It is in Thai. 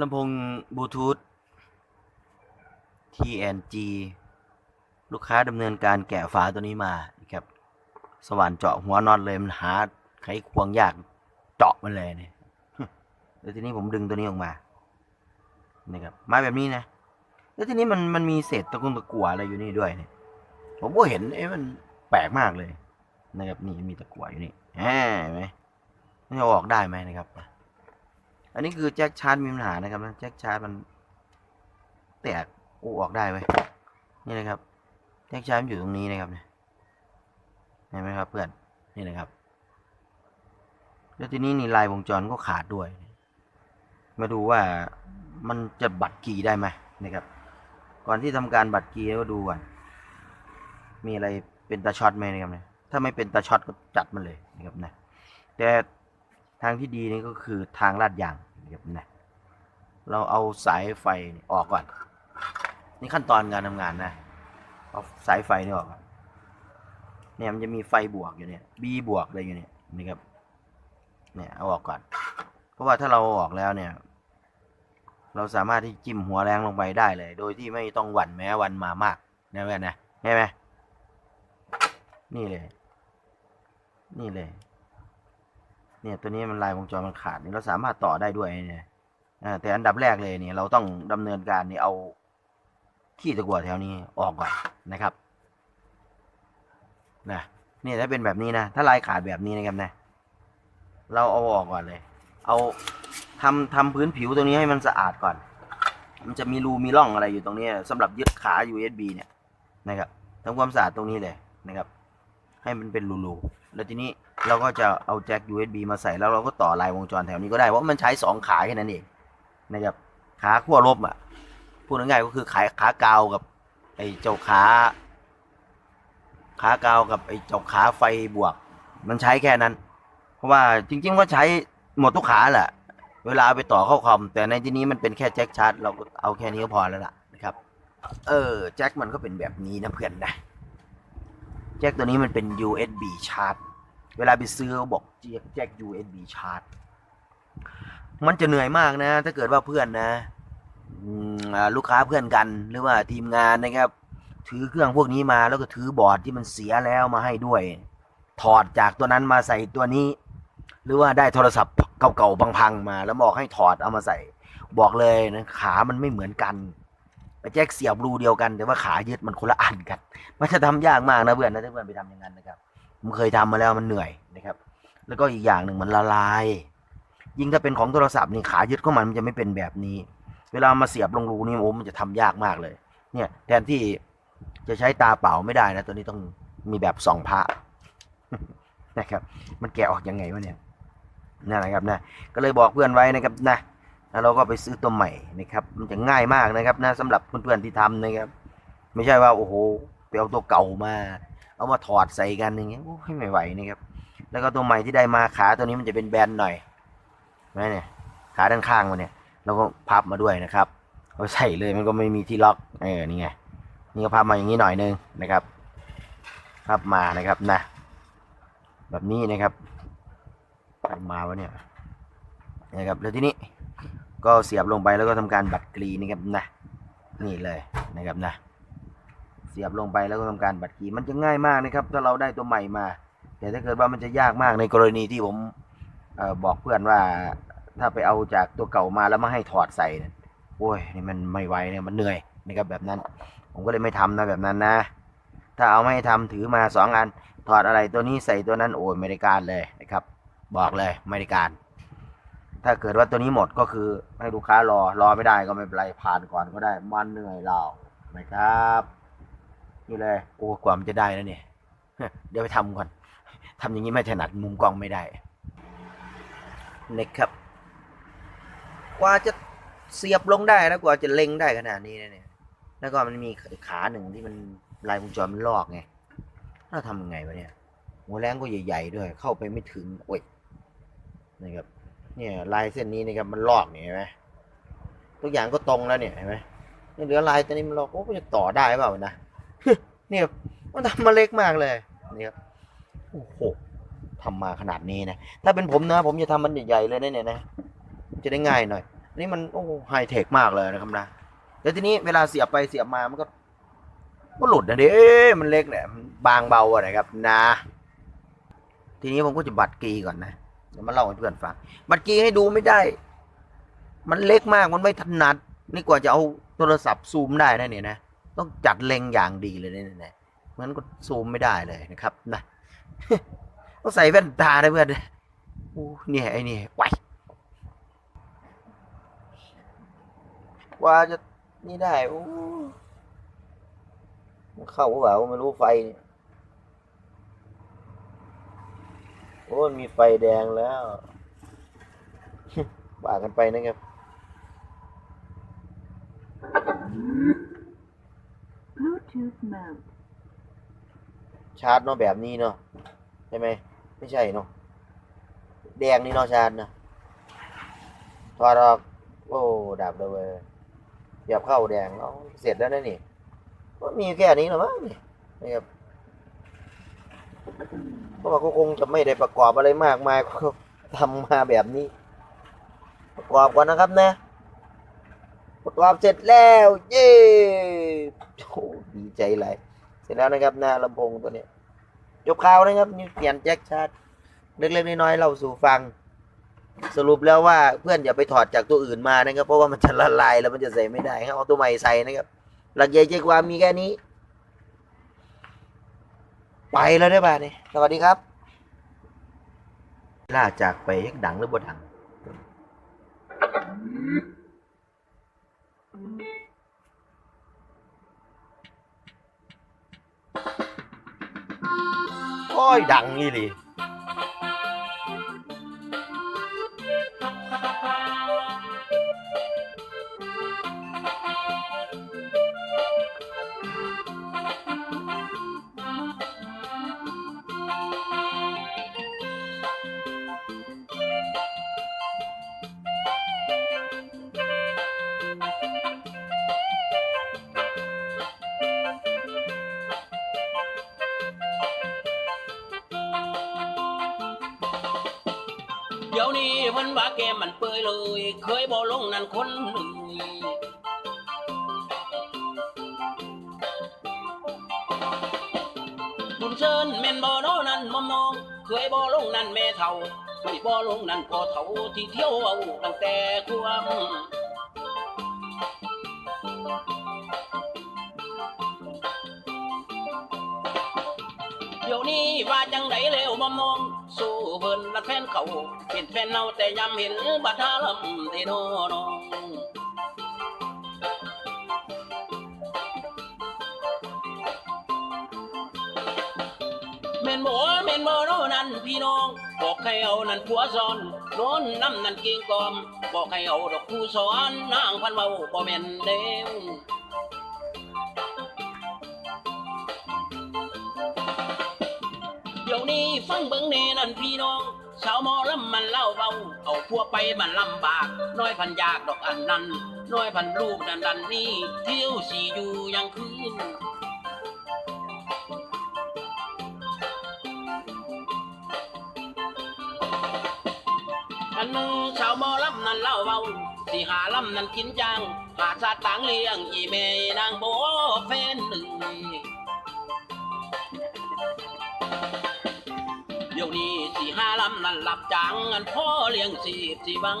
ลำโพงบลูทูธ TNG ลูกค้าดำเนินการแกะฝาตัวนี้มาครับ สว่านเจาะหัวน็อตเลยมันหาไขควงยากเจาะมันเลยเนี่ยแล้วทีนี้ผมดึงตัวนี้ออกมานะครับมาแบบนี้นะ แล้วทีนี้มันมันมีเศษตะกุงตะกั่วอะไรอยู่นี่ด้วยเนี่ยผมก็เห็นเอ๊ะมันแปลกมากเลยนะครับ นี่มีตะกั่วอยู่นี่แหมเห็นไหมมันจะอออกได้ไหมนะครับ อันนี้คือแจ็คชาร์จมีปัญหานะครับแจ็คชาร์จมันแตกอ้ออกได้เว้นี่นะครับแจ็คชาร์จมันอยู่ตรงนี้นะครับเนี่ยเห็นไหมครับเพื่อนนี่นะครับ แล้วทีนี้นี่ลายวงจรก็ขาดด้วย มาดูว่ามันจะบัตรกีได้ไหมนะครับ ก่อนที่ทำการบัตรกีก็ดูก่อนมีอะไรเป็นตาช็อตไหมนะครับเนี่ยถ้าไม่เป็นตาช็อตก็จัดมันเลยนะครับนะแต่ทางที่ดีนี่ก็คือทางลาดยาง นะครับนะเราเอาสายไฟออกก่อน นี่ขั้นตอนการทำงานนะ เอาสายไฟนี่ออกก่อนเนี่ยมันจะมีไฟบวกอยู่เนี่ย B บวกอะไรอยู่เนี่ยนี่ครับ เนี่ยเอาออกก่อน เพราะว่าถ้าเราอาออกแล้วเนี่ย เราสามารถที่จิ้มหัวแรงลงไปได้เลย โดยที่ไม่ต้องหวั่นแม้วันมามากนะเพื่อนนะใช่ไหมนี่เลย นี่เลย เนี่ยตัวนี้มันลายวงจรมันขาดนี่เราสามารถต่อได้ด้วยเนี่ยแต่อันดับแรกเลยเนี่ยเราต้องดำเนินการนี่เอาขี้ตะกั่วแถวนี้ออกก่อนนะครับนะนี่ถ้าเป็นแบบนี้นะถ้าลายขาดแบบนี้นะครับนะเราเอาออกก่อนเลย เอาทำทำพื้นผิวตรงนี้ให้มันสะอาดก่อน มันจะมีรูมีร่องอะไรอยู่ตรงนี้สำหรับยึดขา USB เนี่ยนะครับทำความสะอาดตรงนี้เลยนะครับ ให้มันเป็นรูๆแล้วทีนี้เราก็จะเอาแจ็ค USB มาใส่แล้วเราก็ต่อลายวงจรแถวนี้ก็ได้เพราะมันใช้สองขาแค่นั้นเองนะครับขาขั้วลบอะพูดง่ายๆก็คือขาขากาวกับไอ้เจ้าขาขากาวกับไอ้เจ้าขาไฟบวก มันใช้แค่นั้น เพราะว่าจริงๆก็ใช้หมดทุกขาแหละเวลาเอาไปต่อเข้าคอม แต่ในที่นี้มันเป็นแค่แจ็คชาร์จเราก็เอาแค่นี้ก็พอแล้วล่ะนะครับ เออแจ็คมันก็เป็นแบบนี้นะเพื่อนนะ แจ็คตัวนี้มันเป็น USB ชาร์จ เวลาไปซื้อเขาบอกแจ็ค USB ชาร์จ มันจะเหนื่อยมากนะ ถ้าเกิดว่าเพื่อนนะลูกค้าเพื่อนกันหรือว่าทีมงานนะครับ ถือเครื่องพวกนี้มาแล้วก็ถือบอร์ดที่มันเสียแล้วมาให้ด้วย ถอดจากตัวนั้นมาใส่ตัวนี้ หรือว่าได้โทรศัพท์เก่าๆพังๆมา แล้วบอกให้ถอดเอามาใส่ บอกเลยนะขามันไม่เหมือนกัน แจ็คเสียบรูเดียวกัน แต่ว่าขายึดมันคนละอันกัน มันจะทำยากมากนะเพื่อนนะถ้าเพื่อนไปทำอย่างนั้นนะครับผมเคยทำมาแล้วมันเหนื่อยนะครับ แล้วก็อีกอย่างหนึ่งมันละลาย ยิ่งถ้าเป็นของโทรศัพท์นี่ขายึดของมันมันจะไม่เป็นแบบนี้ เวลามาเสียบลงรูนี่โอ้มันจะทำยากมากเลย เนี่ยแทนที่จะใช้ตาเปล่าไม่ได้นะตัวนี้ต้องมีแบบสองพระนะครับ มันแกะออกยังไงวะเนี่ยนั่นแหละครับนะก็เลยบอกเพื่อนไว้นะครับนะ แล้วเราก็ไปซื้อตัวใหม่นะครับ มันจะง่ายมากนะครับนะสำหรับเพื่อนๆที่ทำนะครับ ไม่ใช่ว่าโอ้โหไปเอาตัวเก่ามา เอามาถอดใส่กันอย่างเงี้ยโอ้ยไม่ไหวนะครับ แล้วก็ตัวใหม่ที่ได้มาขาตัวนี้มันจะเป็นแบนหน่อยนไหมเนี่ยขาด้านข้างมันเนี่ยเราก็พับมาด้วยนะครับเอาใส่เลยมันก็ไม่มีที่ล็อกเออนี่ไงนี่ก็พับมาอย่างนี้หน่อยนึงนะครับพับมานะครับนะ แบบนี้นะครับมาวะเนี่ยนะครับแล้วที่นี้ ก็เสียบลงไปแล้วก็ทำการบัดกรีนะครับนะนี่เลยนะครับนะ เสียบลงไปแล้วก็ทำการบัดกรีมันจะง่ายมากนะครับ ถ้าเราได้ตัวใหม่มา แต่ถ้าเกิดว่ามันจะยากมากในกรณีที่ผมออบอกเพื่อนว่าถ้าไปเอาจากตัวเก่ามาแล้วมาให้ถอดใส่โอ้ยนี่มันไม่ไหวเนี่ยมันเหนื่อยนะครับแบบนั้น ผมก็เลยไม่ทำนะแบบนั้นนะ ถ้าเอาไม่ให้ทำถือมาสองอันถอดอะไรตัวนี้ใส่ตัวนั้นโอ้ยไม่ได้การเลยนะครับ บอกเลยไม่ได้การ ถ้าเกิดว่าตัวนี้หมดก็คือให้ลูกค้ารอรอไม่ได้ก็ไม่เป็นไรผ่านก่อนก็ได้มันเหนื่อยเรานะครับนี่เลยโอ้กว่ามันจะได้แล้วเนี่ยเดี๋ยวไปทำก่อนทำอย่างนี้ไม่ถนัดมุมกล้องไม่ได้นะครับ กว่าจะเสียบลงได้แล้วกว่าจะเล็งได้ขนาดนี้นะเนี่ย แล้วก็มันมีขาหนึ่งที่มันลายวงจรมันลอกไงเราทำยังไงวะเนี่ยหัวแรงก็ใหญ่ ๆ ด้วย เข้าไปไม่ถึงโอ้ยนะครับ เนี่ย ลายเส้นนี้นะครับมันลอกเนี่เห็นไหมทุกอย่างก็ตรงแล้วเนี่ยเห็นไหมนี่เหลือลายตัวนี้มันลอกโอ้จะต่อได้เปล่านะเนี่ยมันทำมาเล็กมากเลยนี่ครับโอ้โหทำมาขนาดนี้นะถ้าเป็นผมนะ ผมจะทำมันใหญ่ๆเลยเนี่ยนะ จะได้ง่ายหน่อยนนี้มันโอ้ไฮเทคมากเลยนะครับนะแล้วทีนี้เวลาเสียบไปเสียบมามันก็ก็หลุดนะเด้มันเล็กเนี่ยบางเบาอะนะครับ นะ ทีนี้ผมก็จะบัตรกีก่อนนะ ดี๋ยวมาเล่าให้เพื่อนฟังบัตรกีให้ดูไม่ได้ มันเล็กมากมันไม่ถนัด นี่กว่าจะเอาโทรศัพท์ซูมได้นะเนี่ยนะ ต้องจัดเล็งอย่างดีเลยเนี่ยนะมันก็ซูมไม่ได้เลยนะครับนะต้องใส่แว่นตาด้วยเพื่อนโอ้เนี่ยไอ้นี่ไวกว่าจะนี่ได้โอ้เข้าเปล่าไม่รู้ไฟเนี่ย อ้ยมีไฟแดงแล้วว่ากันไปนะครับ Bluetooth mode. ชาร์จเนาะแบบนี้เนาะใช่ไหมไม่ใช่เนาะแดงนี่เนาะชาร์จนะถอดออกโอ้ดับเลยเว้ยเหยียบเข้าแดงเอาเสร็จแล้วนะนี่ก็มีแค่นี้เหรอมั้งนี่นะครับ เพราะว่าก็คงจะไม่ได้ประกอบอะไรมากมายก็ทำมาแบบนี้ ประกอบก่อนนะครับนะ ประกอบเสร็จแล้ว เย้โอ้ดีใจหลยเสร็จแล้วนะครับหน้าลำโพงตัวนี้ยจบข่าวนะครับนี่เปลี่ยนแจ็คชาร์จเล็กๆน้อยๆเราสู่ฟัง สรุปแล้วว่าเพื่อนอย่าไปถอดจากตัวอื่นมานะครับ เพราะว่ามันจะละลายแล้วมันจะใส่ไม่ได้ครับเอาตัวใหม่ใส่นะครับ หลักใหญ่ใจความมีแค่นี้ ไปแล้วได้ป่ะนี่สวัสดีครับล่าจากไปยักดังหรือบ่ดังโอ้ยดังนี่เลย ดี๋ยวนี้มันว่าแกมันเปื่อยเลย เคยบ่ลงนั่นคนหนึ่งบุญเชิญแม่นบ่โนนั่นมอมน้อง เคยบ่ลงนั่นแม่เฒ่าเคยบ่ลงนั่นพ่อเฒ่าที่เที่ยวเอาตั้งแต่ความเดี๋ยวนี้ว่าจังไดเร็วมอมน้อง สู้เพิ่นรักแฟนเขาเป็นแฟนเนาแต่ยามเห็นบัดหาลำที่โนน้องแม่นบ่แม่นบ่โนนั่นพี่น้อง บอกให้เอานั่นผัวซ้อนโน้นน้ำนั่นเก่งกอม บอกให้เอาดอกคู่สอนนางพันเมาบ่แม่นเด้ว นี้ ฟังเบิ่งแน่นั่นพี่น้องสาวมอลำมันเล่าเบาเอาพัวไปมันลำบาก น้อยพันยากดอกอันนั้น น้อยพันลูกดันดันนี่เที่ยวสีอยู่ยังคืนอันหนึงชาวมอลำนั่นเล่าเบาสิหาลำนั่นกินจังหาชาติต่างเลี้ยงอีเมนางโบแฟนหนึ่ง สี่ห้าลำนั่นหลับจังอันพ่อเลี้ยงสีบสีบัง